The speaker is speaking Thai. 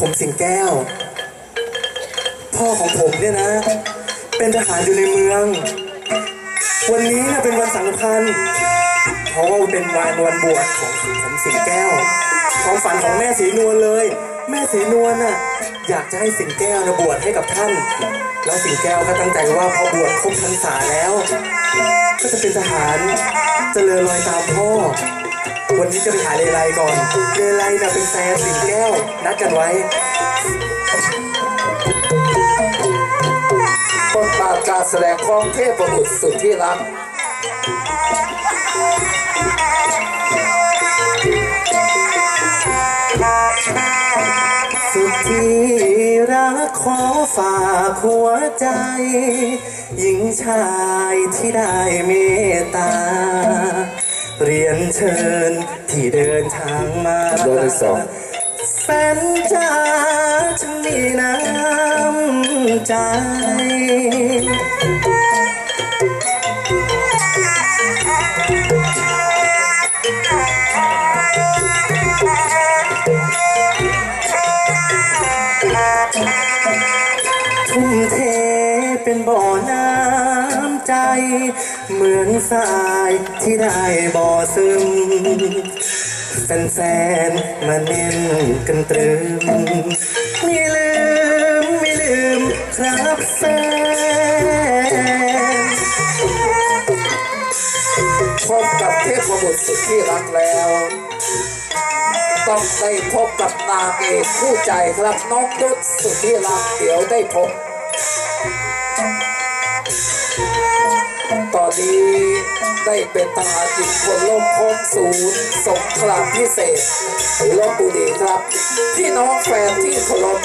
ผมสิงแก้ว พ่อของผมเนี่ยนะ เป็นทหารอยู่ในเมือง วันนี้เนี่ยเป็นวันสำคัญ เพราะว่าเป็นวันวันบวชของผมสิงแก้วความฝันของแม่สีนวลเลย แม่สีนวลน่ะอยากจะให้สิงแก้วนะบวชให้กับท่าน แล้วสิงแก้วก็ตั้งใจว่าพอบวชครบพรรษาแล้ว ก็จะเป็นทหารเจริญรอยตามพ่อ วันนี้จะไปหาเลไลก่อน เลไลน่ะเป็นแฟนสิงแก้ว นัดกันไว้บทบาทการแสดงของเทพบุตรสุดที่รักสุดที่รักขอฝากหัวใจ หญิงชายที่ได้เมตตา เรียนเชิญที่เดินทางมาโดยที่สองแฟนจ้าฉันมีน้ำใจ ทุ่มเทเป็นบ่อน้ำ ใจ เหมือนทรายที่ได้บ่อซึมแฟนๆมาเน้นกันตรึมไม่ลืมไม่ลืมครับแฟนพบกับเทพบุตรสุดที่รักแล้ว ต้องได้พบกับนางเอกคู่ใจครับน้องดุษสุดที่รักเดี๋ยวได้พบ ตอนนี้ได้เป็นทหารจิตคนล่มพลศูนย์สงครามพิเศษลบบุรีครับ พี่น้องแฟนที่เคารพ